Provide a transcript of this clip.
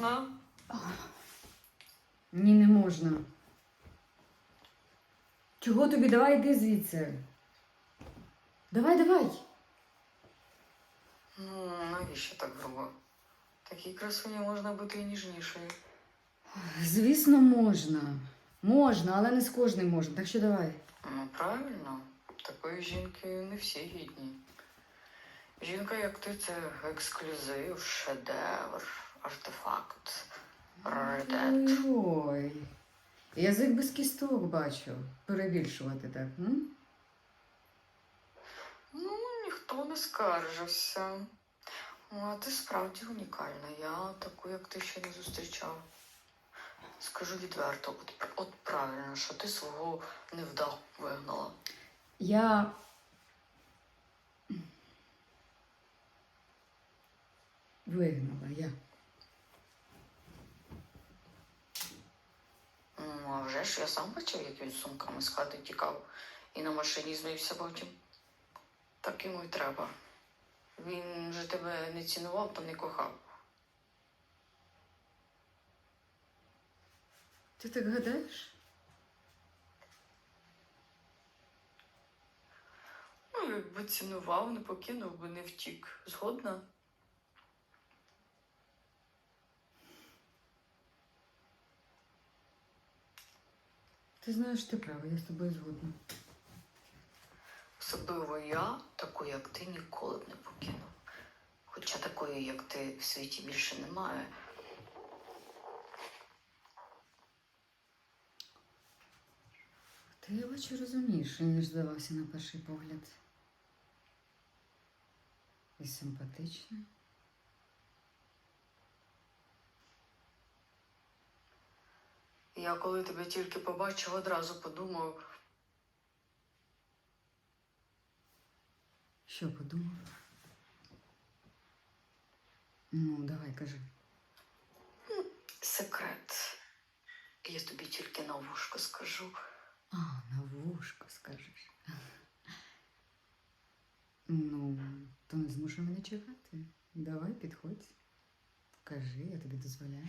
Можна? Ні, не можна. Чого тобі? Давай йди звідси. Давай, давай. Ну, навіщо так грубо? Такій красуні можна бути і ніжнішою. Звісно, можна. Можна, але не з кожним можна. Так що давай. Ну, правильно, такої жінки не всі гідні. Жінка, як ти, це ексклюзив, шедевр, артефакт, раритет. Ой. Язик без кісток бачу. Перебільшувати так. М? Ну, ніхто не скаржився. Ну, А ти справді унікальна. Я таку, як ти ще не зустрічав. Скажу відверто, от, от правильно, що ти свого невдах вигнала. Я. Вигнала я. Ну, а вже ж я сам бачив, як він з сумками з хати тікав і на машині змився потім. Так йому й треба. Він же тебе не цінував та не кохав. Ти так гадаєш? Ну, якби цінував, не покинув би, не втік. Згодна? Ти знаєш, ти права, я з тобою згодна. Особливо я, таку, як ти, ніколи б не покинув. Хоча такої, як ти, в світі більше немає. Ти я бачу розумніше, ніж здавався на перший погляд. І симпатична. Я коли тебе тільки побачив, одразу подумав, Що подумав? Ну, давай, кажи. секрет. Я тобі тільки на вушко скажу. А, на вушко скажеш. Ну, то не змушуй мене чекати. Давай, підходь. Кажи, я тобі дозволяю.